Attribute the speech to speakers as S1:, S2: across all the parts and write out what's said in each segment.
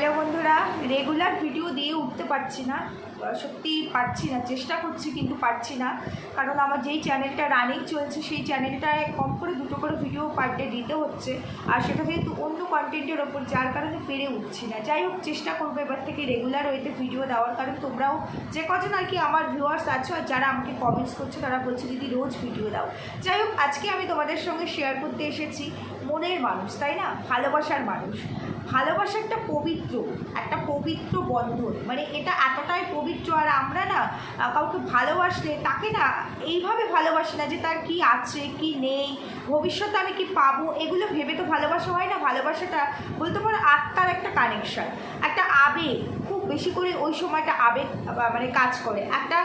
S1: Hello বন্ধুরা regular video দিয়ে উঠতে পারছি না। সত্যি পারছি না, চেষ্টা করছি কিন্তু পারছি না। কারণ আমার যেই চ্যানেলটা রানিং চলছে, সেই চ্যানেলটায় কম করে দুটো করে ভিডিও পার ডে দিতে হচ্ছে। আর সেটা যেহেতু অন্য কন্টেন্টের ওপর, যার কারণে পেরে উঠছি না। যাই হোক, চেষ্টা করব এবার থেকে রেগুলার ওয়েতে ভিডিও দেওয়ার। কারণ তোমরাও যে কজন আর কি আমার ভিউয়ার্স আছো আর যারা আমাকে কমেন্টস করছে, তারা বলছে, দিদি, রোজ ভিডিও দাও। যাই হোক, আজকে আমি তোমাদের সঙ্গে শেয়ার করতে এসেছি। মনের মানুষ, তাই না? ভালোবাসার মানুষ। ভালোবাসা একটা পবিত্র একটা পবিত্র বন্ধন। মানে এটা এতটাই পবিত্র, আর আমরা না কাউকে ভালোবাসলে তাকে না এইভাবে ভালোবাসি না যে তার কি আছে, কি নেই, ভবিষ্যতে আমি কি পাবো, এগুলো ভেবে তো ভালোবাসা হয় না। ভালোবাসাটা বলতে পারো আত্মার একটা কানেকশন একটা আবেগ, খুব বেশি করে ওই সময়টা আবেগ মানে কাজ করে। একটা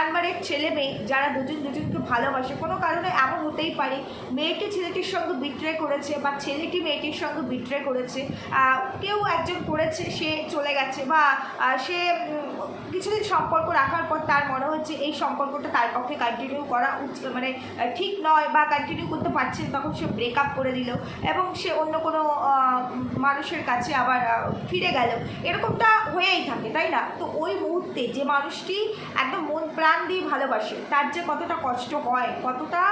S1: আনমারের ছেলে মেয়ে যারা দুজন দুজনকে ভালোবাসে, কোনো কারণে এমন হতেই পারে, মেয়েটি ছেলেটির সঙ্গে বিট্রে করেছে বা ছেলেটি মেয়েটির সঙ্গে বিট্রে করেছে কেউ একজন করেছে, সে চলে গেছে বা সে কিছুদিন সম্পর্ক রাখার পর তার মনে হচ্ছে এই সম্পর্কটা তার পক্ষে কন্টিনিউ করা উচিত মানে ঠিক নয় বা কন্টিনিউ করতে পারছে তখন সে ব্রেকআপ করে দিল এবং সে অন্য কোনো মানুষের কাছে আবার ফিরে গেল। এরকমটা হয়েই থাকে, তাই না? তো ওই মুহূর্তে যে মানুষটি একদম মন প্রাণ দিয়ে ভালোবাসে, তার যে কতটা কষ্ট হয়, কতটা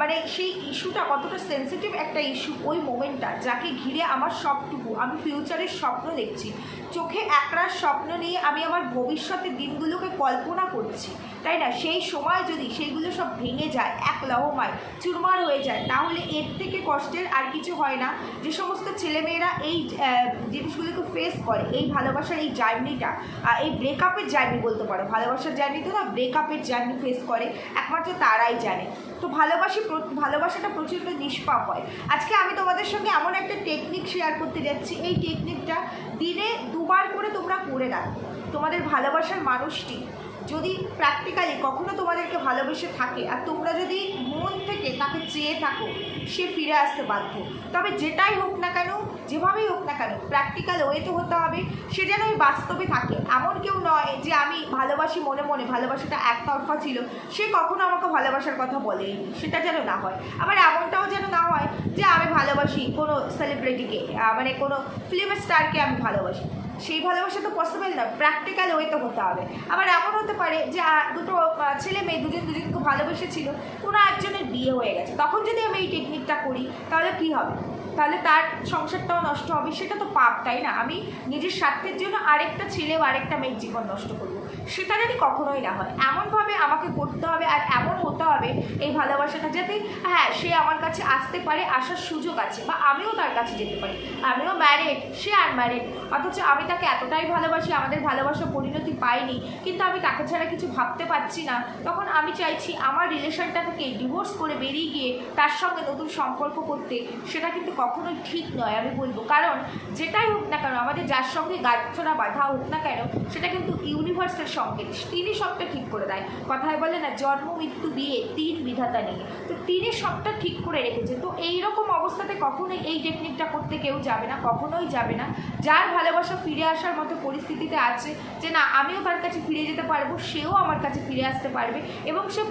S1: মানে সেই ইস্যুটা কতটা সেন্সিটিভ একটা ইস্যু ওই মোমেন্টটা, যাকে ঘিরে আমার সবটুকু আমি ফিউচারের স্বপ্ন দেখছি। চোখে একরাশ স্বপ্ন নিয়ে আমি আমার ভবিষ্যতের দিনগুলোকে কল্পনা করছি, তাই না? সেই সময় যদি সেইগুলো সব ভেঙে যায় এক লহমায় চুরমার হয়ে যায়, তাহলে এর থেকে কষ্টের আর কিছু হয় না। যে সমস্ত ছেলেমেয়েরা এই জিনিসগুলোকে ফেস করে, এই ভালোবাসার এই জার্নিটা এই ব্রেকআপের জার্নি বলতে পারো। ভালোবাসার জার্নি তো না ব্রেকআপের জার্নি ফেস করে, একমাত্র তারাই জানে। তো ভালোবাসি ভালোবাসাটা প্রচণ্ড নিষ্পাপ হয়। আজকে আমি তোমাদের সঙ্গে এমন একটা টেকনিক শেয়ার করতে যাচ্ছি। এই টেকনিকটা দিনে দুবার করে তোমরা করে রাখো তোমাদের ভালোবাসার মানুষটি যদি প্র্যাকটিক্যালি কখনো তোমাদেরকে ভালোবেসে থাকে আর তোমরা যদি মন থেকে তাকে চেয়ে থাকো, সে ফিরে আসতে বাধ্য। তবে যেটাই হোক না কেন, যেভাবেই হোক না কেন প্র্যাকটিক্যাল ওয়েতে হতে হবে, সে যেন ওই বাস্তবে থাকে। এমন কেউ নয় যে আমি ভালোবাসি মনে মনে, ভালোবাসাটা একতরফা ছিল, সে কখনো আমাকে ভালোবাসার কথা বলেই সেটা যেন না হয়। আবার এমনটাও যেন না হয় যে আমি ভালোবাসি কোনো সেলিব্রিটিকে মানে কোনো ফিল্ম স্টারকে আমি ভালোবাসি। সেই ভালোবাসা তো পসিবল না প্র্যাকটিক্যাল ওয়েতে হতে হবে। আবার এমন হতে পারে যে দুটো ছেলে মেয়ে দুজন দুজনকে ভালোবেসেছিল, কোনো একজনের বিয়ে হয়ে গেছে। তখন যদি আমি এই টেকনিকটা করি, তাহলে কি হবে? তাহলে তার সংসারটাও নষ্ট হবে, সেটা তো পাপ, তাই না? আমি নিজের স্বার্থের জন্য আরেকটা ছেলে আরেকটা মেয়ের জীবন নষ্ট করব। সেটা যদি কখনোই না হয়। এমনভাবে আমাকে করতে হবে আর এমন হতে হবে এই ভালোবাসাটা যাতে হ্যাঁ সে আমার কাছে আসতে পারে, আসার সুযোগ আছে বা আমিও তার কাছে যেতে পারি। আমিও ম্যারিড সে আর আনম্যারিড অথচ আমি তাকে এতটাই ভালোবাসি, আমাদের ভালোবাসা পরিণতি পাইনি, কিন্তু আমি তাকে ছাড়া কিছু ভাবতে পারছি না। তখন আমি চাইছি আমার রিলেশনটা থেকে ডিভোর্স করে বেরিয়ে গিয়ে তার সঙ্গে নতুন সম্পর্ক করতে। সেটা কিন্তু কখনোই ঠিক নয়, আমি বলব। কারণ যেটাই হোক না কেন, আমাদের যার সঙ্গে গাছছড়া বাধা হোক না কেন, সেটা কিন্তু ইউনিভার্সের সঙ্গে তিনি সবটা ঠিক করে দেয়। কথায় বলে না, জন্ম, মৃত্যু, বিয়ে, তিন বিধাতা নিয়ে। তো তিনি সবটা ঠিক করে রেখেছে। তো এই রকম অবস্থাতে কখনোই এই টেকনিকটা করতে কেউ যাবে না, কখনোই যাবে না। যার ভালোবাসা ফিরে আসার মতো পরিস্থিতিতে আছে যে, না, আমিও তার কাছে ফিরে যেতে পারব, সেও আমার কাছে ফিরে আসতে পারবে এবং সে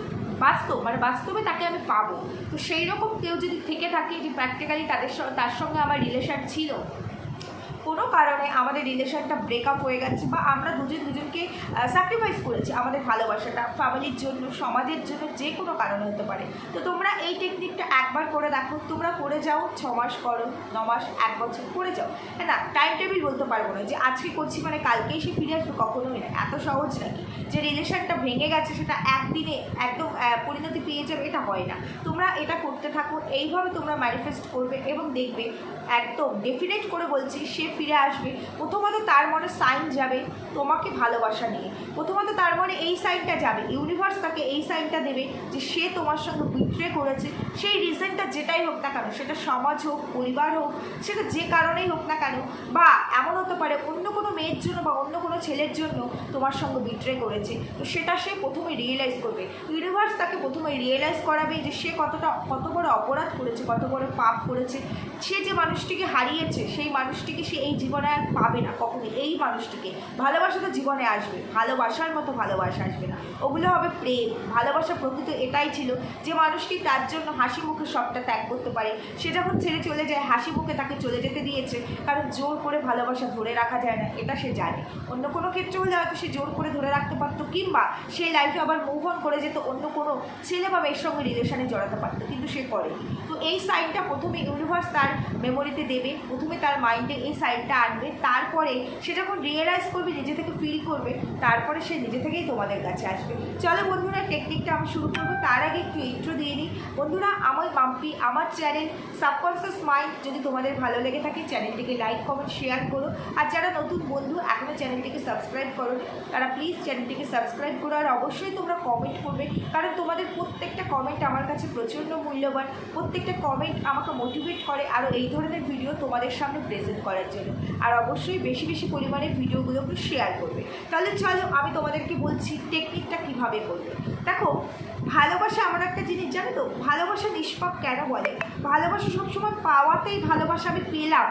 S1: বাস্তব মানে বাস্তবে তাকে আমি পাবো। তো সেই রকম কেউ যদি থেকে থাকে যে প্র্যাকটিক্যালি তাদের তার সঙ্গে আমার রিলেশন ছিল কোনো কারণে আমাদের রিলেশনটা ব্রেকআপ হয়ে গেছে বা আমরা দুজন দুজনকে স্যাক্রিফাইস করেছি আমাদের ভালোবাসাটা, ফ্যামিলির জন্য, সমাজের জন্য যে কোনো কারণে হতে পারে। তো তোমরা এই টেকনিকটা একবার করে দেখো, তোমরা করে যাও ছ মাস করো ন মাস এক বছর করে যাও। হ্যাঁ না টাইম টেবিল বলতে পারব না যে আজকে করছি মানে কালকেই সে ফিরে আসবে, কখনোই না। এত সহজ নাকি যে রিলেশনটা ভেঙে গেছে সেটা একদিনে একদম পরিণতি পেয়ে যাবে, এটা হয় না। তোমরা এটা করতে থাকো, এইভাবে তোমরা ম্যানিফেস্ট করবে এবং দেখবে, একদম ডেফিনেট করে বলছি, সে ফিরে আসবে। প্রথমত তার মনে সাইন যাবে তোমাকে ভালোবাসা নিয়ে। প্রথমত তার মনে এই সাইনটা যাবে। ইউনিভার্স তাকে এই সাইনটা দেবে যে সে তোমার সঙ্গে বিট্রে করেছে। সেই রিজনটা যেটাই হোক না কেন, সেটা সমাজ হোক, পরিবার হোক সেটা যে কারণেই হোক না কেন, বা এমন হতে পারে অন্য কোনো মেয়ের জন্য বা অন্য কোনো ছেলের জন্য তোমার সঙ্গে বিট্রে করেছে। তো সেটা সে প্রথমে রিয়েলাইজ করবে। ইউনিভার্স তাকে প্রথমে রিয়েলাইজ করাবে যে সে কতটা, কত বড় অপরাধ করেছে, কত বড় পাপ করেছে। সে যে মানুষটিকে হারিয়েছে, সেই মানুষটিকে সে এই জীবনে আর পাবে না কখনো এই মানুষটিকে। ভালোবাসা তো জীবনে আসবে, ভালোবাসার মতো ভালোবাসা আসবে না। ওগুলো হবে প্রেম। ভালোবাসা প্রকৃত এটাই ছিল যে মানুষটি তার জন্য হাসি মুখে সবটা ত্যাগ করতে পারে। সে যখন ছেড়ে চলে যায়, হাসি মুখে তাকে চলে যেতে দিয়েছে। কারণ জোর করে ভালোবাসা ধরে রাখা যায় না, এটা সে জানে। অন্য কোনো ক্ষেত্রে হলে হয়তো সে জোর করে ধরে রাখতে পারতো, কিংবা সেই লাইফে আবার মুভ অন করে যেত, অন্য কোনো ছেলে বা মেয়ের সঙ্গে রিলেশনে জড়াতে পারতো, কিন্তু সে করে এই সাইনটা প্রথমে ইউনিভার্স তার মেমোরিতে দেবে, প্রথমে তার মাইন্ডে এই সাইনটা আনবে, তারপরে সে যখন রিয়েলাইজ করবে, নিজে থেকে ফিল করবে, তারপরে সে নিজে থেকেই তোমাদের কাছে আসবে। চলো বন্ধুরা টেকনিকটা আমি শুরু করব, তার আগে একটু ইন্ট্রো দিয়ে নিই। বন্ধুরা, আমার মাম্পি আমার চ্যানেল সাবকনসিয়াস মাইন্ড যদি তোমাদের ভালো লেগে থাকে চ্যানেলটিকে লাইক কমেন্ট শেয়ার করো। আর যারা নতুন বন্ধু এখনও চ্যানেলটিকে সাবস্ক্রাইব করো তারা প্লিজ চ্যানেলটিকে সাবস্ক্রাইব করো। আর অবশ্যই তোমরা কমেন্ট করবে, কারণ তোমাদের প্রত্যেকটা কমেন্ট আমার কাছে প্রচণ্ড মূল্যবান, প্রত্যেকটা কমেন্ট আমাকে মোটিভেট করে আরও এই ধরনের ভিডিও তোমাদের সামনে প্রেজেন্ট করার জন্য। আর অবশ্যই বেশি বেশি পরিমাণে ভিডিওগুলোকে শেয়ার করবে। তাহলে চলো আমি তোমাদেরকে বলছি টেকনিকটা কীভাবে করবে। দেখো, ভালোবাসা আমার একটা জিনিস, জানো তো? ভালোবাসা নিষ্পাপ কেন বলে? ভালোবাসা সবসময় পাওয়াতেই ভালোবাসা আমি পেলাম।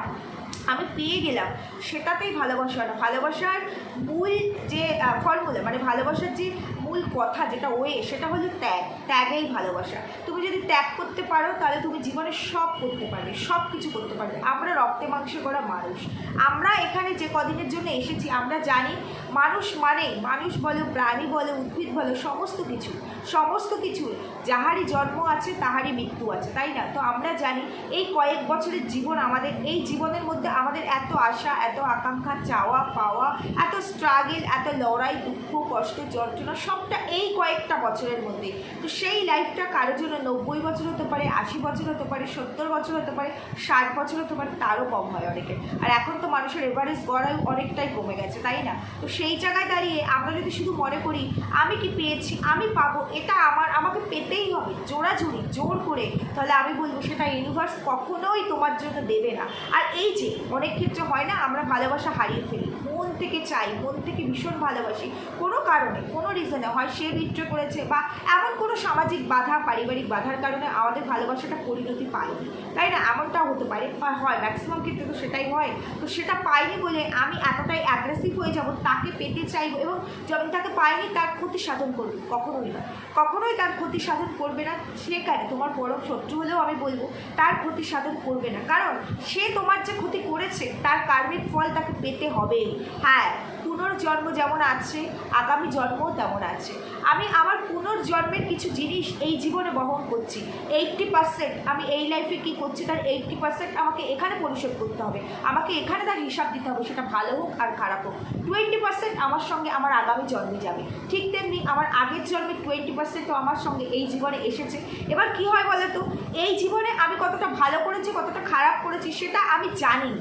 S1: আমি পেয়ে গেলাম। সেটাতেই ভালোবাসা না। ভালোবাসার মূল যে ফর্মুলা মানে ভালোবাসার যে মূল কথা যেটা ওয়ে, সেটা হলো ত্যাগ। ত্যাগেই ভালোবাসা। তুমি যদি ত্যাগ করতে পারো, তাহলে তুমি জীবনে সব করতে পারবে, সব কিছু করতে পারবে। আমরা রক্তে মাংসে করা মানুষ। আমরা এখানে যে কদিনের জন্য এসেছি, আমরা জানি মানুষ মানে মানুষ বলো, প্রাণী বলো, উদ্ভিদ বলো, সমস্ত কিছু। সমস্ত কিছু, যাহারই জন্ম আছে, তাহারই মৃত্যু আছে, তাই না? তো আমরা জানি এই কয়েক বছরের জীবন আমাদের, এই জীবনের মধ্যে আমাদের এত আশা, এত আকাঙ্ক্ষা, চাওয়া, পাওয়া, এত স্ট্রাগল এত লড়াই, দুঃখ, কষ্ট, যন্ত্রণা সবটা এই কয়েকটা বছরের মধ্যে। তো সেই লাইফটা কারোর জন্য নব্বই বছর হতে পারে, আশি বছর হতে পারে, সত্তর বছর হতে পারে, ষাট বছর হতে পারে, তারও কম হয় অনেকে আর এখন তো মানুষের এভারেজ গড়াই অনেকটাই কমে গেছে, তাই না? তো সেই জায়গায় দাঁড়িয়ে আমরা যদি শুধু মনে করি, আমি কি পেয়েছি, আমি পাবো, এটা আমার, আমাকে পেতেই হবে জোড়াজুড়ি জোর করে, তাহলে আমি বলব সেটা ইউনিভার্স কখনোই তোমার জন্য দেবে না। আর এই যে, অনেক ক্ষেত্রে হয় না, আমরা ভালোবাসা হারিয়ে ফেলি, মন থেকে চাই, মন থেকে ভীষণ ভালোবাসি কোনো কারণে, কোনো রিজনে হয় সে বিট্রে করেছে বা এমন কোনো সামাজিক বাধা, পারিবারিক বাধার কারণে আমাদের ভালোবাসাটা পরিণতি পায়নি। তাই না? এমনটাও হতে পারে হয়। ম্যাক্সিমাম ক্ষেত্রে তো সেটাই হয়। তো সেটা পাইনি বলে আমি এতটাই অ্যাগ্রেসিভ হয়ে যাব, তাকে পেতে চাইব এবং যখন তাকে পাইনি, তার ক্ষতি সাধন করবে। কখনোই না। কখনোই তার ক্ষতি সাধন করবে না। সেখানে তোমার পরম শত্রু হলেও আমি বলব, তার ক্ষতি সাধন করবে না। কারণ সে তোমার যে ক্ষতি করেছে, তার কার্মিক ফল তাকে পেতে হবে। হ্যাঁ পুনর্জন্ম যেমন আছে, আগামী জন্মও তেমন আছে। আমি আমার পুনর্জন্মের কিছু জিনিস এই জীবনে বহন করছি। এইটটি পার্সেন্ট আমি এই লাইফে কী করছি, তার এইটটি পার্সেন্ট আমাকে এখানে পরিশোধ করতে হবে। আমাকে এখানে তার হিসাব দিতে হবে, সেটা ভালো হোক আর খারাপ হোক। টোয়েন্টি পার্সেন্ট আমার সঙ্গে আমার আগামী জন্মে যাবে। ঠিক তেমনি আমার আগের জন্মে টোয়েন্টি পার্সেন্টও আমার সঙ্গে এই জীবনে এসেছে। এবার কি হয় বলো তো এই জীবনে আমি কতটা ভালো করেছি, কতটা খারাপ করেছি, সেটা আমি জানি।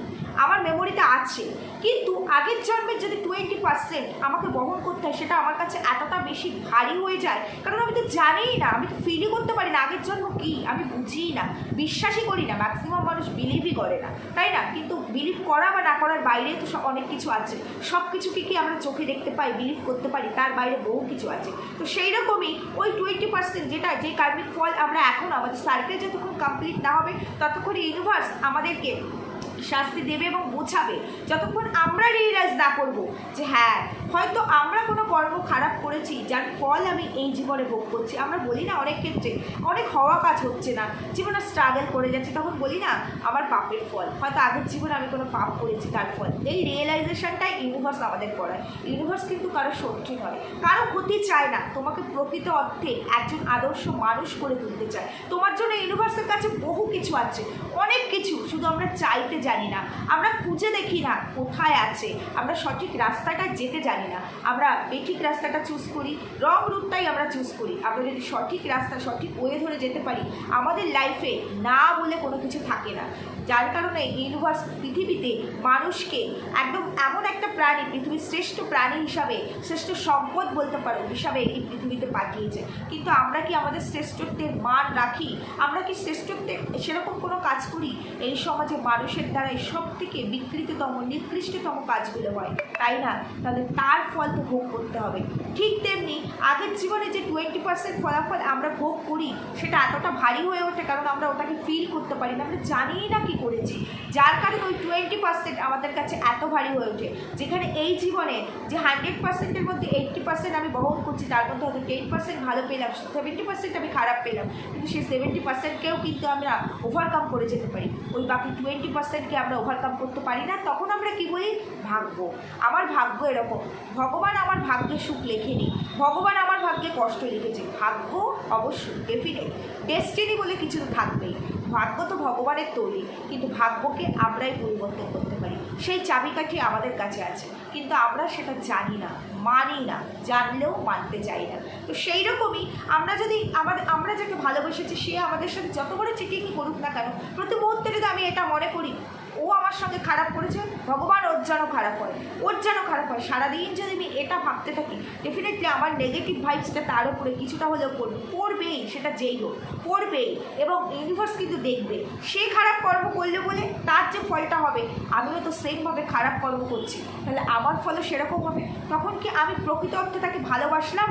S1: আমার মেমোরিতে আছে। কিন্তু আগের জন্মের যদি টোয়েন্টি পার্সেন্ট আমাকে বহন করতে হয়, সেটা আমার কাছে এতটা বেশি ভারী হয়ে যায়, কারণ আমি তো জানিই না, আমি তো ফিলই করতে পারি না। আগের জন্ম কী? আমি বুঝিই না, বিশ্বাসই করি না। ম্যাক্সিমাম মানুষ বিলিভই করে না, তাই না? কিন্তু বিলিভ করা বা না করার বাইরে তো অনেক কিছু আছে। সব কিছুকে কি আমরা চোখে দেখতে পাই বিলিভ করতে পারি, তার বাইরে বহু কিছু আছে। তো সেই রকমই ওই টোয়েন্টি পার্সেন্ট যেটা, যে কার্মিক ফল আমরা এখন আমাদের সার্কেল যতক্ষণ কমপ্লিট না হবে, ততক্ষণ ইউনিভার্স আমাদেরকে শাস্তি দেবে এবং বোঝাবে। যতক্ষণ আমরা রিয়েলাইজ না করব যে হ্যাঁ হয়তো আমরা কোনো কর্ম খারাপ করেছি, যার ফল আমি এই জীবনে ভোগ করছি। আমরা বলি না অনেক ক্ষেত্রে, অনেক হওয়া কাজ হচ্ছে না। জীবনে স্ট্রাগল করে যাচ্ছে, তখন বলি না, আমার পাপের ফল। হয়তো আগের জীবনে আমি কোনো পাপ করেছি, তার ফল। এই রিয়েলাইজেশনটাই ইউনিভার্স আমাদের করায়। ইউনিভার্স কিন্তু কারও শত্রু নয়। কারও ক্ষতি চায় না। তোমাকে প্রকৃত অর্থে একজন আদর্শ মানুষ করে তুলতে চায়। তোমার জন্য ইউনিভার্সের কাছে বহু কিছু আছে। অনেক কিছু, শুধু আমরা চাইতে জানি না। আমরা খুঁজে দেখি না কোথায় আছে। আমরা সঠিক রাস্তাটা যেতে জানি না। আমরা বেঠিক রাস্তাটা চুজ করি রং রুটটাই আমরা চুজ করি। আমরা যদি সঠিক রাস্তা, সঠিক ওয়ে ধরে যেতে পারি, আমাদের লাইফে না বলে কোনো কিছু থাকে না। যার কারণে ইউনিভার্স পৃথিবীতে মানুষকে একদম এমন একটা প্রাণী, পৃথিবীর শ্রেষ্ঠ প্রাণী হিসাবে, শ্রেষ্ঠ সম্পদ বলতে পারো, হিসাবে এই পৃথিবীতে পাঠিয়েছে। কিন্তু আমরা কি আমাদের শ্রেষ্ঠত্বের মান রাখি? আমরা কি শ্রেষ্ঠত্বের সেরকম কোনো কাজ করি? এই সমাজে মানুষের দ্বারাই সব থেকে বিকৃততম, নিকৃষ্টতম কাজগুলো হয়। তাই না? তাহলে তার ফল তো ভোগ করতে হবে। ঠিক তেমনি আগের জীবনে যে টোয়েন্টি পার্সেন্ট ফলাফল আমরা ভোগ করি, সেটা এতটা ভারী হয়ে ওঠে কারণ আমরা ওটাকে ফিল করতে পারি না। আমরা জানিই না কী করেছি। যার কারণে ওই টোয়েন্টি পার্সেন্ট আমাদের কাছে এত ভারী হয়ে ওঠে। যেখানে এই জীবনে যে হান্ড্রেড পার্সেন্টের মধ্যে এইটটি পার্সেন্ট আমি বহন করছি, তার মধ্যে হয়তো টেন পার্সেন্ট ভালো পেলাম সেভেন্টি পার্সেন্ট আমি খারাপ পেলাম। কিন্তু সেই সেভেন্টি পার্সেন্টকেও কিন্তু আমরা ওভারকাম করে যেতে পারি। ওই বাকি টোয়েন্টি পার্সেন্টকে আমরা ওভারকাম করতে পারি না, তখন আমরা কী বলি ভাগ্য। আমার ভাগ্য এরকম। ভগবান আমার ভাগ্যে সুখ লেখেনি। ভগবান আমার ভাগ্যে কষ্ট লিখেছে। ভাগ্য অবশ্যই ডেফিনেট ডেস্টিনি বলে কিছু থাকবেই। ভাগ্য তো ভগবানের তৈরি, কিন্তু ভাগ্যকে আমরাই পরিবর্তন করতে পারি। সেই চাবিকাঠি আমাদের কাছে আছে, কিন্তু আমরা সেটা জানি না, মানি না, জানলেও মানতে চাই না। তো সেই রকমই আমরা যদি আমাদের আমরা যাকে ভালোবেসেছি, সে আমাদের সাথে যত বড় চিটিংই করুক না কেন, প্রতি মুহূর্তে যদি আমি এটা মনে করি ও আমার সঙ্গে খারাপ করেছে, ভগবান ওর যেন খারাপ হয়, ওর যেন খারাপ হয়। সারাদিন যদি আমি এটা ভাবতে থাকি ডেফিনেটলি আমার নেগেটিভ ভাইবসটা তার উপরে কিছুটা হলেও পড়বে, পড়বেই, সেটা যেই হোক, পড়বেই। এবং ইউনিভার্স কিন্তু দেখবে, সে খারাপ কর্ম করলে বলে তার যে ফলটা হবে, আমিও তো সেমভাবে খারাপ কর্ম করছি। তাহলে আমার ফলও সেরকম হবে। তখন কি আমি প্রকৃত অর্থে তাকে ভালোবাসলাম?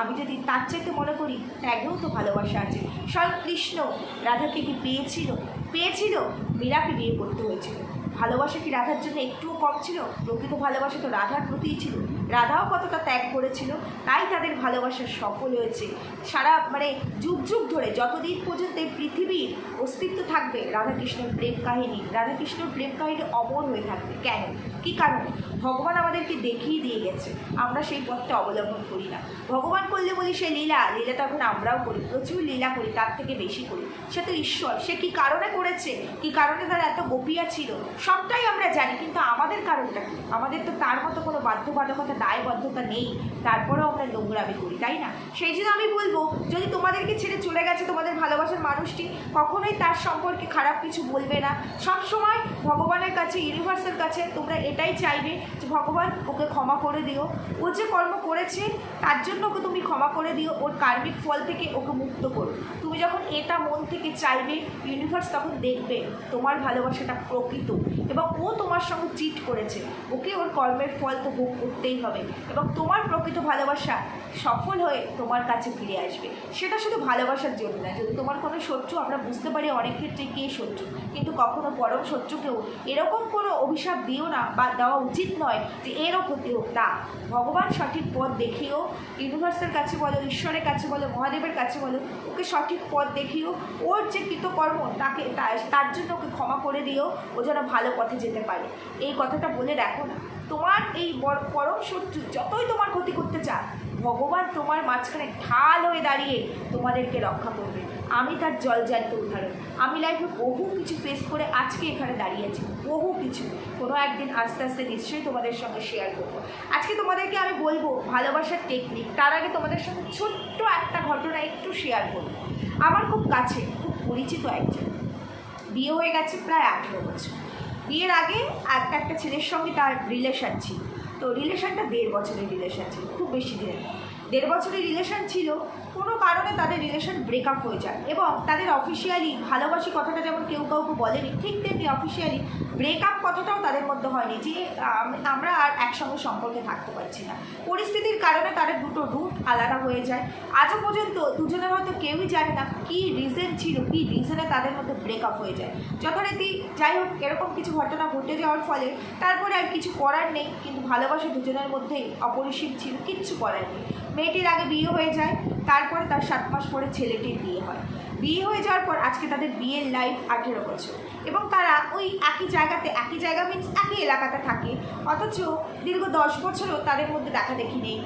S1: আমি যদি তার চাইতে মনে করি ত্যাগেও তো ভালোবাসা আছে। স্বয়ং কৃষ্ণ রাধাকে কি পেয়েছিল? পেয়েছিল? মীরাকে বিয়ে করতে হয়েছিল। ভালোবাসা কি রাধার জন্য একটুও কম ছিল? প্রকৃত ভালোবাসা তো রাধার প্রতিই ছিল। রাধাও কতটা ত্যাগ করেছিল, তাই তাদের ভালোবাসা সফল হয়েছে। সারা মানে যুগ যুগ ধরে যতদিন পর্যন্ত এই পৃথিবীর অস্তিত্ব থাকবে, রাধাকৃষ্ণের প্রেম কাহিনী, রাধাকৃষ্ণের প্রেম কাহিনী অমর হয়ে থাকবে। কেন? কী কারণে? ভগবান আমাদেরকে দেখিয়ে দিয়ে গেছে। আমরা সেই পথটা অবলম্বন করি না। ভগবান করলে বলি সে লীলা লীলা তখন আমরাও করি, প্রচুর লীলা করি, তার থেকে বেশি করি। সে তো ঈশ্বর, সে কি কারণে করেছে? কি কারণে তার এত গোপিয়া ছিল? সবটাই আমরা জানি, কিন্তু আমাদের কারণটা কি? আমাদের তো তার মতো কোনো বাধ্যবাধকতা, দায়বদ্ধতা নেই। তারপরেও আমরা নোংরামি করি, তাই না? সেই জন্য আমি বলব, যদি তোমাদেরকে ছেড়ে চলে গেছে তোমাদের ভালোবাসার মানুষটি, কখনোই তার সম্পর্কে খারাপ কিছু বলবে না। সব সময় ভগবানের কাছে ইউনিভার্সের কাছে তোমরা এটাই চাইবে যে ভগবান ওকে ক্ষমা করে দিও। ও যে কর্ম করেছে, তার জন্য ওকে তুমি ক্ষমা করে দিও। ওর কার্মিক ফল থেকে ওকে মুক্ত করো। তুমি যখন এটা মন থেকে চাইবে ইউনিভার্স তখন দেখবে তোমার ভালোবাসাটা প্রকৃত এবং ও তোমার সঙ্গে চিট করেছে। ওকে ওর কর্মের ফল তো ভোগ করতেই হবে এবং তোমার প্রকৃত ভালোবাসা সফল হয়ে তোমার কাছে ফিরে আসবে। সেটা শুধু ভালোবাসার জন্য না, যদি তোমার কোনো শত্রু, আমরা বুঝতে পারি অনেক ক্ষেত্রে কে শত্রু, কিন্তু কখনো পরম শত্রুকেও এরকম কোনো অভিশাপ দিও না বা দেওয়া উচিত নয় যে এরও ক্ষতি হোক। না, ভগবান সঠিক পথ দেখিও ইউনিভার্সের কাছে বলো, ঈশ্বরের কাছে বলো, মহাদেবের কাছে বলো, ওকে সঠিক পথ দেখিও ওর যে কৃতকর্ম, তাকে তার জন্য ওকে ক্ষমা করে দিও ও যেন ভালো পথে যেতে পারে। এই কথাটা বলে দেখো না। তোমার এই পরম শত্রু যতই তোমার ক্ষতি করতে চায় ভগবান তোমার মাঝখানে ঢাল হয়ে দাঁড়িয়ে তোমাদেরকে রক্ষা করবে। আমি তার জল জ্যান্ত উদাহরণ। আমি লাইফে বহু কিছু ফেস করে আজকে এখানে দাঁড়িয়ে আছি, বহু কিছু। কোনো একদিন আস্তে আস্তে নিশ্চয়ই তোমাদের সঙ্গে শেয়ার করব। আজকে তোমাদেরকে আমি বলব ভালোবাসার টেকনিক তার আগে তোমাদের সঙ্গে ছোট্ট একটা ঘটনা একটু শেয়ার করব। আমার খুব কাছে খুব পরিচিত একজন। বিয়ে হয়ে গেছে প্রায় আঠেরো বছর। বিয়ের আগে একটা একটা ছেলের সঙ্গে তার রিলেশন ছিল। তো রিলেশনটা দেড় বছরের রিলেশন ছিল, খুব বেশি দিনের। দেড় বছরের রিলেশন ছিল, কোনো কারণে তাদের রিলেশন ব্রেকআপ হয়ে যায় এবং তাদের অফিসিয়ালি ভালোবাসি কথাটা যেমন কেউ কাউকে বলেনি, ঠিক তেমনি অফিসিয়ালি ব্রেকআপ কথাটাও তাদের মধ্যে হয়নি যে আমরা আর একসঙ্গে সম্পর্কে থাকতে পারছি না। পরিস্থিতির কারণে তাদের দুটো রুট আলাদা হয়ে যায়। আজও পর্যন্ত দুজনের হয়তো কেউই জানে না কী রিজন ছিল, কী রিজনে তাদের মধ্যে ব্রেকআপ হয়ে যায়। যথারীতি যাই হোক, এরকম কিছু ঘটনা ঘটে যাওয়ার ফলে তারপরে আর কিছু করার নেই, কিন্তু ভালোবাসা দুজনের মধ্যেই অপরিসীম ছিল, কিচ্ছু করার নেই। মেয়েটির আগে বিয়ে হয়ে যায় তারপরে তার সাত মাস পরে ছেলেটির বিয়ে হয়। বিয়ে হয়ে যাওয়ার পর আজকে তাদের বিয়ের লাইফ আঠেরো বছর। এবং তারা ওই একই জায়গাতে, একই জায়গা মিনস একই এলাকাতে থাকে। অথচ দীর্ঘ দশ বছরও তাদের মধ্যে দেখা দেখি নেই।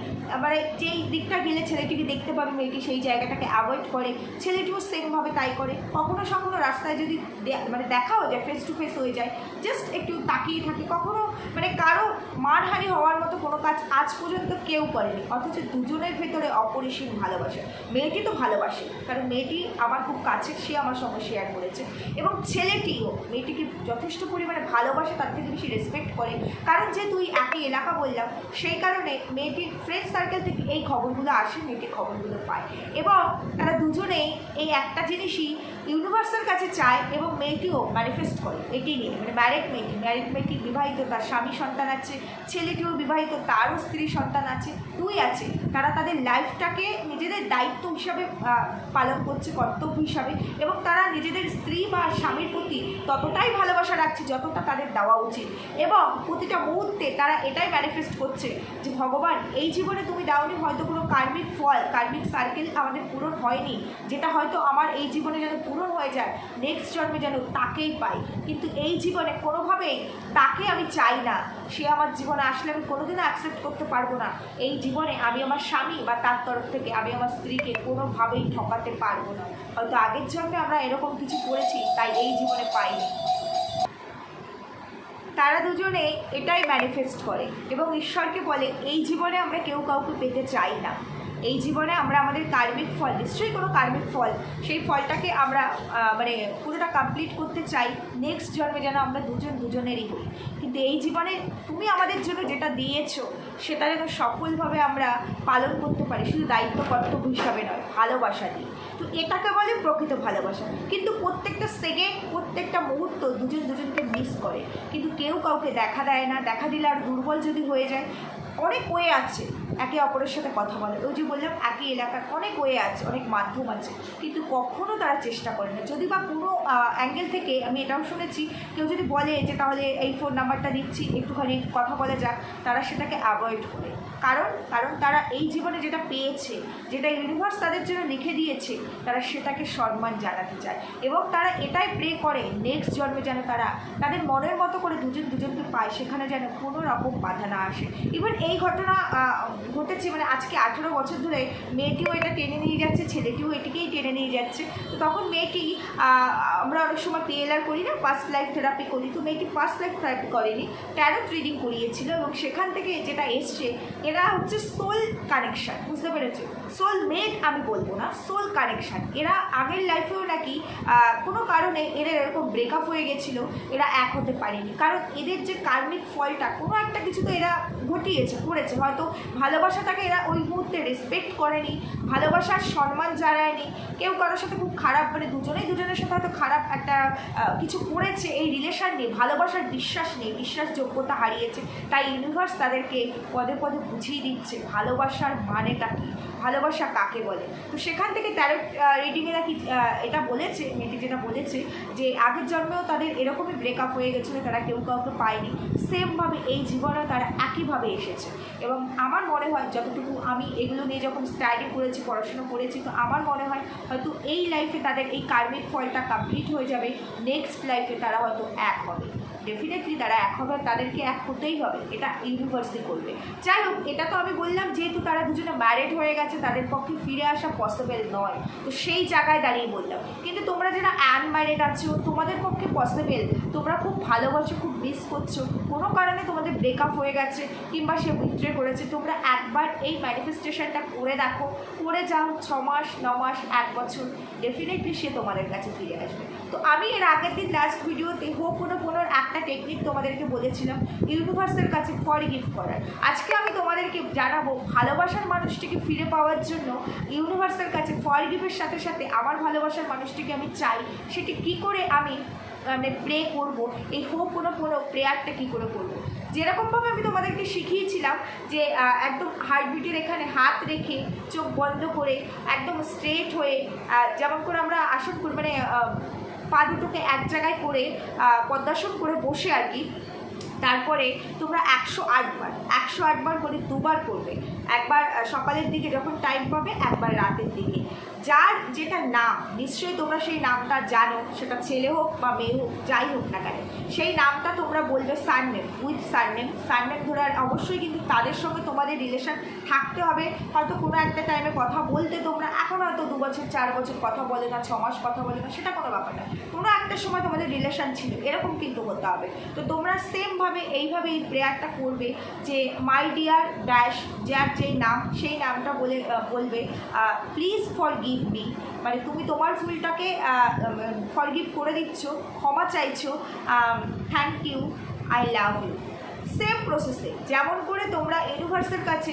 S1: মানে যেই দিকটা গেলে ছেলেটিকে দেখতে পাবে, মেয়েটি সেই জায়গাটাকে অ্যাভয়েড করে। ছেলেটিও সেমভাবে তাই করে। কখনো কখনো রাস্তায় যদি মানে দেখাও যায় ফেস টু ফেস হয়ে যায় জাস্ট একটু তাকিয়ে থাকে। কখনো মানে কারও মারহানি হওয়ার মতো কোনো কাজ আজ পর্যন্ত কেউ করেনি। অথচ দুজনের ভেতরে অপরিসীম ভালোবাসা। মেয়েটি তো ভালোবাসে, কারণ মেয়েটি আমার খুব কাছের সে আমার সঙ্গে শেয়ার করেছে। এবং ছেলেটিও, মেয়েটিকে যথেষ্ট পরিমাণে ভালোবাসে, তার থেকে বেশি রেসপেক্ট করে। কারণ যে তুই একই এলাকা বললাম, সেই কারণে মেয়েটির ফ্রেন্ড সার্কেল থেকে এই খবরগুলো আসে, মেয়েটির খবরগুলো পায়। এবং তারা দুজনেই এই একটা জিনিসই ইউনিভার্সের কাছে চায় এবং মেয়েটিও ম্যানিফেস্ট করে এটি নিয়ে। মানে ম্যারিড মেয়েটি ম্যারিড মেয়েটি বিবাহিত, তার স্বামী সন্তান আছে, ছেলেটিও বিবাহিত, তারও স্ত্রী সন্তান আছে, দুই আছে। তারা তাদের লাইফটাকে নিজেদের দায়িত্ব হিসাবে পালন করছে, কর্তব্য হিসাবে এবং তারা নিজেদের স্ত্রী বা স্বামীর প্রতি ততটাই ভালোবাসা রাখছে যতটা তাদের দেওয়া উচিত। এবং প্রতিটা মুহূর্তে তারা এটাই ম্যানিফেস্ট করছে যে, ভগবান, এই জীবনে তুমি দাওনি, হয়তো কোনো কার্মিক ফল, কার্মিক সার্কেল আমাদের পূরণ হয়নি। যেটা হয়তো আমার এই জীবনে যেন পূরণ হয়ে যায় নেক্সট জন্মে যেন তাকেই পাই। কিন্তু এই জীবনে কোনোভাবেই তাকে আমি চাই না। সে আমার জীবনে আসলে আমি কোনোদিনও অ্যাকসেপ্ট করতে পারব না। এই জীবনে আমি আমার স্বামী বা তার তরফ থেকে আমি আমার স্ত্রীকে কোনোভাবেই ঠকাতে পারব না। হয়তো আগের জন্মে আমরা এরকম কিছু করেছি, তাই এই জীবনে পাইনি। তারা দুজনে এটাই ম্যানিফেস্ট করে এবং ঈশ্বরকে বলে, এই জীবনে আমরা কেউ কাউকে পেতে চাই না। এই জীবনে আমরা আমাদের কার্মিক ফল, নিশ্চয়ই কোনো কার্মিক ফল, সেই ফলটাকে আমরা মানে পুরোটা কমপ্লিট করতে চাই। নেক্সট জন্মে যেন আমরা দুজন দুজনেরই হই। কিন্তু এই জীবনে তুমি আমাদের জন্য যেটা দিয়েছ, সেটা যেন সফলভাবে আমরা পালন করতে পারি, শুধু দায়িত্ব কর্তব্য হিসাবে নয়, ভালোবাসা দিয়ে। তো এটাকে বলে প্রকৃত ভালোবাসা। কিন্তু প্রত্যেকটা সেকেন্ড প্রত্যেকটা মুহূর্ত দুজন দুজনকে মিস করে। কিন্তু কেউ কাউকে দেখা দেয় না, দেখা দিলে আর দুর্বল যদি হয়ে যায়, অনেক ওয়ে আছে। একে অপরের সাথে কথা বলে। ওই যে বললাম একই এলাকার অনেক ওয়ে আছে, অনেক মাধ্যম আছে, কিন্তু কখনো তারা চেষ্টা করে না। যদি বা কোনো অ্যাঙ্গেল থেকে, আমি এটাও শুনেছি, কেউ যদি বলে যে তাহলে এই ফোন নাম্বারটা দিচ্ছি, একটুখানি কথা বলা যাক, তারা সেটাকে অ্যাভয়েড করে। কারণ কারণ তারা এই জীবনে যেটা পেয়েছে, যেটা ইউনিভার্স তাদের জন্য লিখে দিয়েছে, তারা সেটাকে সম্মান জানাতে চায়। এবং তারা এটাই প্রে করে নেক্সট জন্মে যেন তারা তাদের মনের মতো করে দুজন দুজনকে পায়, সেখানে যেন কোনো রকম বাধা না আসে। ইভেন এই ঘটনা ঘটেছে মানে আজকে আঠেরো বছর ধরে মেয়েটিও এটা টেনে নিয়ে যাচ্ছে, ছেলেটিও এটিকেই টেনে নিয়ে যাচ্ছে। তো তখন মেয়েটি আমরা অনেক সময় পিএলআর করি না ফার্স্ট লাইফ থেরাপি করি। তো মেয়েটি ফার্স্ট লাইফ থেরাপি করেনি ট্যারোট রিডিং করিয়েছিল এবং সেখান থেকে যেটা এসছে, এরা হচ্ছে সোল কানেকশান বুঝতে পেরেছ? সোল মেড আমি বলব না, সোল কানেকশান এরা আগের লাইফেও নাকি কোনো কারণে এদের এরকম ব্রেকআপ হয়ে গেছিল, এরা এক হতে পারেনি। কারণ এদের যে কার্মিক ফলটা, কোনো একটা কিছু তো এরা ঘটিয়েছে, করেছে। হয়তো ভালোবাসাটাকে এরা ওই মুহূর্তে রেসপেক্ট করেনি, ভালোবাসার সম্মান জানায়নি। কেউ কারোর সাথে খুব খারাপ মানে দুজনেই দুজনের সাথে হয়তো খারাপ একটা কিছু করেছে। এই রিলেশন নিয়ে, ভালোবাসার বিশ্বাস নেই বিশ্বাসযোগ্যতা হারিয়েছে। তাই ইউনিভার্স তাদেরকে পদে পদে বুঝিয়ে দিচ্ছে, ভালোবাসার মানেটা কী? ভালোবাসা কাকে বলে? তো সেখান থেকে ট্যারো রিডিংয়ে নাকি আহ, এটা বলেছে মেয়েটি যেটা বলেছে যে আগের জন্মেও তাদের এরকমই ব্রেকআপ হয়ে গেছিল তারা কেউ কাউকে পায়নি। সেমভাবে এই জীবনেও তারা একইভাবে এসেছে। এবং আমার মনে হয় যতটুকু আমি এগুলো নিয়ে যখন স্টাডি করেছি পড়াশোনা করেছি তো আমার মনে হয় হয়তো এই লাইফে তাদের এই কার্মিক ফলটা কমপ্লিট হয়ে যাবে নেক্সট লাইফে তারা হয়তো এক হবে। ডেফিনেটলি তারা এক হবে তাদেরকে এক হতেই হবে, এটা ইউনিভার্সই করবে। যাই হোক এটা তো আমি বললাম, যেহেতু তারা দুজনে ম্যারেড হয়ে গেছে, তাদের পক্ষে ফিরে আসা পসিবল নয়। তো সেই জায়গায় দাঁড়িয়ে বললাম। কিন্তু তোমরা যারা আনম্যারেড আছো, তোমাদের পক্ষে পসিবল তোমরা খুব ভালোবাসো, খুব মিস করছ। কোনো কারণে তোমাদের ব্রেকআপ হয়ে গেছে, কিংবা সে উইথড্রে করেছে, তোমরা একবার এই ম্যানিফেস্টেশনটা করে দেখো। করে যাও ছ মাস ন মাস এক বছর। ডেফিনেটলি সে তোমাদের কাছে ফিরে আসবে। তো আমি এর আগের দিন লাস্ট ভিডিওতে হো কোনো কোনোর একটা টেকনিক তোমাদেরকে বলেছিলাম ইউনিভার্সের কাছে ফর গিফট করার। আজকে আমি তোমাদেরকে জানাব, ভালোবাসার মানুষটিকে ফিরে পাওয়ার জন্য ইউনিভার্সের কাছে ফর গিফের সাথে সাথে আমার ভালোবাসার মানুষটিকে আমি চাই, সেটি কি করে আমি মানে প্রে করব, এই হোপ কোনো কোনো প্রেয়ারটা কী করে করব। যেরকমভাবে আমি তোমাদেরকে শিখিয়েছিলাম যে একদম হার্টবিটের এখানে হাত রেখে চোখ বন্ধ করে, একদম স্ট্রেট হয়ে যেমন করে আমরা আসন করি মানে পা দুটোকে এক জায়গায় করে পদ্মাসন করে বসে আর কি। তারপরে তোমরা একশো আটবার একশো আটবার করে দুবার করবে। একবার সকালের দিকে যখন টাইম পাবে, একবার রাতের দিকে। যার যেটা নাম, নিশ্চয়ই তোমরা সেই নামটা জানো, সেটা ছেলে হোক বা মেয়ে হোক, যাই হোক না কেন, সেই নামটা তোমরা বলবে সারনেম উইথ সারনেম সারনেম ধরে অবশ্যই কিন্তু তাদের সঙ্গে তোমাদের রিলেশন থাকতে হবে। হয়তো কোনো একটা টাইমে কথা বলতে তোমরা, এখন হয়তো দু বছর, চার বছর কথা বলে না, ছ মাস কথা বলে না, সেটা কোনো ব্যাপার না। কোনো একটা সময় তোমাদের রিলেশন ছিল, এরকম কিন্তু হতে হবে। তো তোমরা সেমভাবে এইভাবে এই প্রেয়ারটা করবে যে মাই ডিয়ার ড্যাশ যার যেই নাম, সেই নামটা বলে বলবে প্লিজ ফর গিভ মি মানে তুমি তোমার ভুলটাকে ফর গিভ করে দিচ্ছ, ক্ষমা চাইছো thank you I love you same প্রসেসে যেমন করে তোমরা ইউনিভার্সের কাছে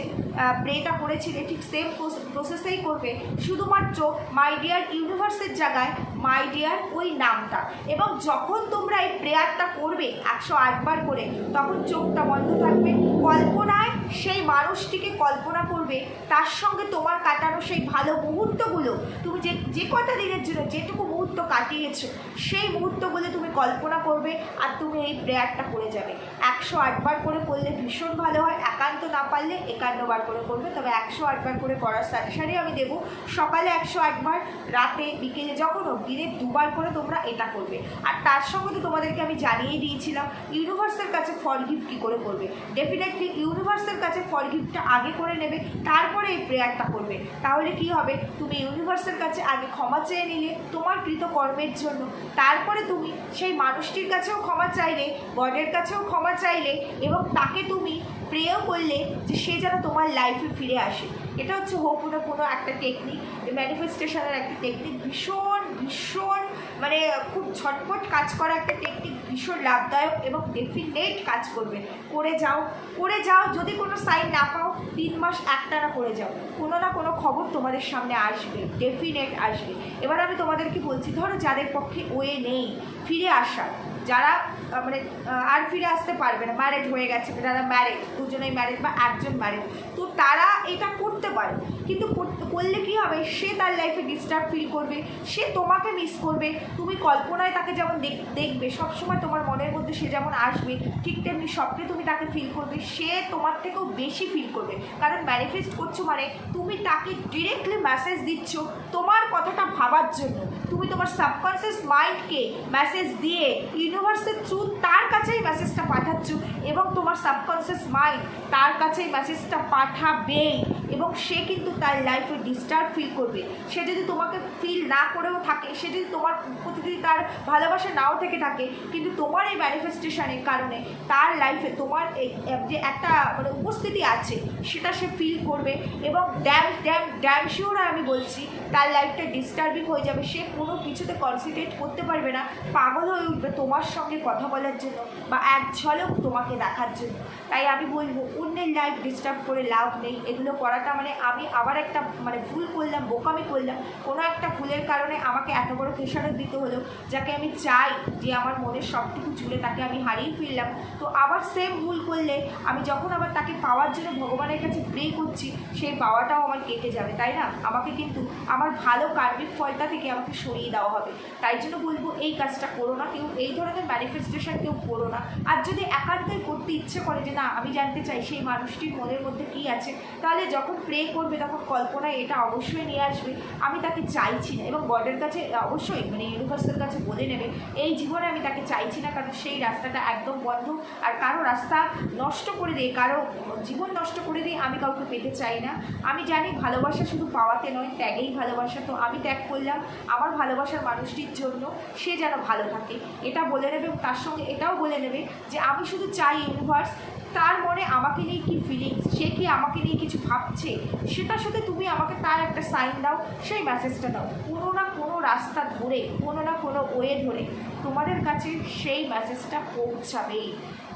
S1: প্রেটা করেছিলে, ঠিক সেম প্রসেসেই করবে। শুধুমাত্র মাই ডিয়ার ইউনিভার্সের জায়গায় মাই ডিয়ার ওই নামটা। এবং যখন তোমরা এই প্রেয়ারটা করবে একশো আটবার করে, তখন চোখটা বন্ধ থাকবে। কল্পনায় সেই মানুষটিকে কল্পনা করবে, তার সঙ্গে তোমার কাটানো সেই ভালো মুহূর্তগুলো। তুমি যে যে কটা দিনের জন্য যেটুকু মুহূর্ত কাটিয়েছো, সেই মুহূর্তগুলো তুমি কল্পনা করবে আর তুমি এই প্রেয়ারটা করে যাবে। একশো আট আটবার করে করলে ভীষণ ভালো হয়, একান্ত না পারলে একান্নবার করে করবে তবে একশো আটবার করে করার সাজেশানই আমি দেবো, সকালে একশো আটবার, রাতে, বিকেলে যখন হোক দিনে দুবার করে তোমরা এটা করবে। আর তার সঙ্গে তো তোমাদেরকে আমি জানিয়ে দিয়েছিলাম ইউনিভার্সের কাছে ফল গিফট কী করে করবে? ডেফিনেটলি ইউনিভার্সের কাছে ফল গিফটটা আগে করে নেবে, তারপরে এই প্রেয়ারটা করবে। তাহলে কি হবে? তুমি ইউনিভার্সের কাছে আগে ক্ষমা চেয়ে নিলে তোমার কৃতকর্মের জন্য। তারপরে তুমি সেই মানুষটির কাছেও ক্ষমা চাইলে, গডের কাছেও ক্ষমা চাইলে এবং তাকে তুমি প্রেও করলে যে সে যেন তোমার লাইফে ফিরে আসে। এটা হচ্ছে হোপুনো কোনো একটা টেকনিক ম্যানিফেস্টেশনের একটা টেকনিক ভীষণ ভীষণ মানে খুব ঝটপট কাজ করা একটা টেকনিক ভীষণ লাভদায়ক এবং ডেফিনেট কাজ করবে। করে যাও করে যাও, যদি কোনো সাইন না পাও, তিন মাস একটানা করে যাও। কোনো না কোনো খবর তোমাদের সামনে আসবে ডেফিনেট আসবে। এবার আমি তোমাদেরকে বলছি, ধরো যাদের পক্ষে ওয়ে নেই, ফিরে আসার। যারা মানে আর ফিরে আসতে পারবে না ম্যারেড হয়ে গেছে, যারা ম্যারেড দুজনেই ম্যারেড বা একজন ম্যারেড তো তারা এটা করতে পারে। কিন্তু করলে কি হবে? সে তার লাইফে ডিস্টার্ব ফিল করবে, সে তোমাকে মিস করবে, তুমি কল্পনায় তাকে যেমন দেখ- দেখবে, সবসময় তোমার মনের মধ্যে সে যেমন আসবে, ঠিক তেমনি স্বপ্নে তুমি তাকে ফিল করবে, সে তোমার থেকেও বেশি ফিল করবে। কারণ ম্যানিফেস্ট করছ মানে তুমি তাকে ডিরেক্টলি মেসেজ দিচ্ছ, তোমার কথাটা ভাবার জন্য? তুমি তোমার সাবকনসিয়াস মাইন্ডকে মেসেজ দিয়ে ইউনিভার্সের থ্রু তার কাছেই মেসেজটা পাঠাচ্ছ এবং তোমার সাবকনসিয়াস মাইন্ড তার কাছেই মেসেজটা পাঠাবেই এবং সে কিন্তু তার লাইফে ডিস্টার্ব ফিল করবে। সে যদি তোমাকে ফিল না করেও থাকে, সে যদি তোমার প্রতি যদি তার ভালোবাসা নাও থেকে থাকে, কিন্তু তোমার এই ম্যানিফেস্টেশনের কারণে তার লাইফে তোমার এই যে একটা মানে উপস্থিতি আছে, সেটা সে ফিল করবে এবং ড্যাম ড্যাম ড্যাম শিওর আমি বলছি তার লাইফটা ডিস্টার্বিং হয়ে যাবে। সে কোনো কিছুতে কনসেন্ট্রেট করতে পারবে না, পাগল হয়ে উঠবে তোমার সঙ্গে কথা বলার জন্য বা এক ঝলক তোমাকে দেখার জন্য। তাই আমি বলব, অন্যের লাইফ ডিস্টার্ব করে লাভ নেই। এগুলো করাটা মানে আমি আবার একটা মানে ভুল করলাম, বোকামি করলাম। কোনো একটা ভুলের কারণে আমাকে এত বড় খেসারত দিতে হলো, যাকে আমি চাই যে আমার মনের সবটুকু জুড়ে তাকে আমি হারিয়ে ফিরলাম তো আবার সেম ভুল করলে আমি যখন আবার তাকে পাওয়ার জন্য ভগবানের কাছে প্রে করছি, সেই পাওয়াটাও আমার কেটে যাবে, তাই না? আমাকে কিন্তু আমার ভালো কার্মিক ফলটা থেকে আমাকে সরিয়ে দেওয়া হবে। তাই জন্য বলব, এই কাজটা করো না, কেউ এই ধরনের ম্যানিফেস্টেশন কেউ করো না। আর যদি একান্তই করতে ইচ্ছে করে যে না, আমি জানতে চাই সেই মানুষটির মনের মধ্যে কী আছে, তাহলে যখন প্রে করবে, তখন কল্পনায় এটা অবশ্যই নিয়ে আসবে। আমি তাকে চাইছি না, এবং গডের কাছে অবশ্যই মানে ইউনিভার্সের কাছে বলে নেবে, এই জীবনে আমি তাকে চাইছি না, কারণ সেই রাস্তাটা একদম বন্ধ। আর কারও রাস্তা নষ্ট করে দিয়ে, কারও জীবন নষ্ট করে দিয়ে আমি কাউকে পেতে চাই না। আমি জানি ভালোবাসা শুধু পাওয়াতে নয়, ত্যাগেই ভালোবাসা। তো আমি ত্যাগ করলাম আমার ভালোবাসার মানুষটির জন্য, সে যেন ভালো থাকে। এটা বলে নেবে তার সঙ্গে এটাও বলে নেবে যে আমি শুধু চাই ইউনিভার্স তার মনে আমাকে নিয়ে কি ফিলিংস সে কি আমাকে নিয়ে কিছু ভাবছে? সেটার সাথে তুমি আমাকে তার একটা সাইন দাও, সেই মেসেজটা দাও। কোনো না রাস্তা ধরে, কোনো না কোনো ওয়ে ধরে তোমাদের কাছে সেই মেসেজটা পৌঁছাবেই।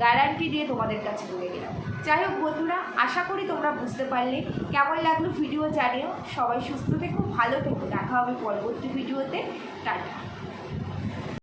S1: গ্যারান্টি দিয়ে তোমাদের কাছে বলে গেলাম যাই হোক বন্ধুরা, আশা করি তোমরা বুঝতে পারলে। কেমন লাগল ভিডিও জানিও। সবাই সুস্থ থেকো, ভালো থেকো। দেখা হবে পরবর্তী ভিডিওতে টাটা।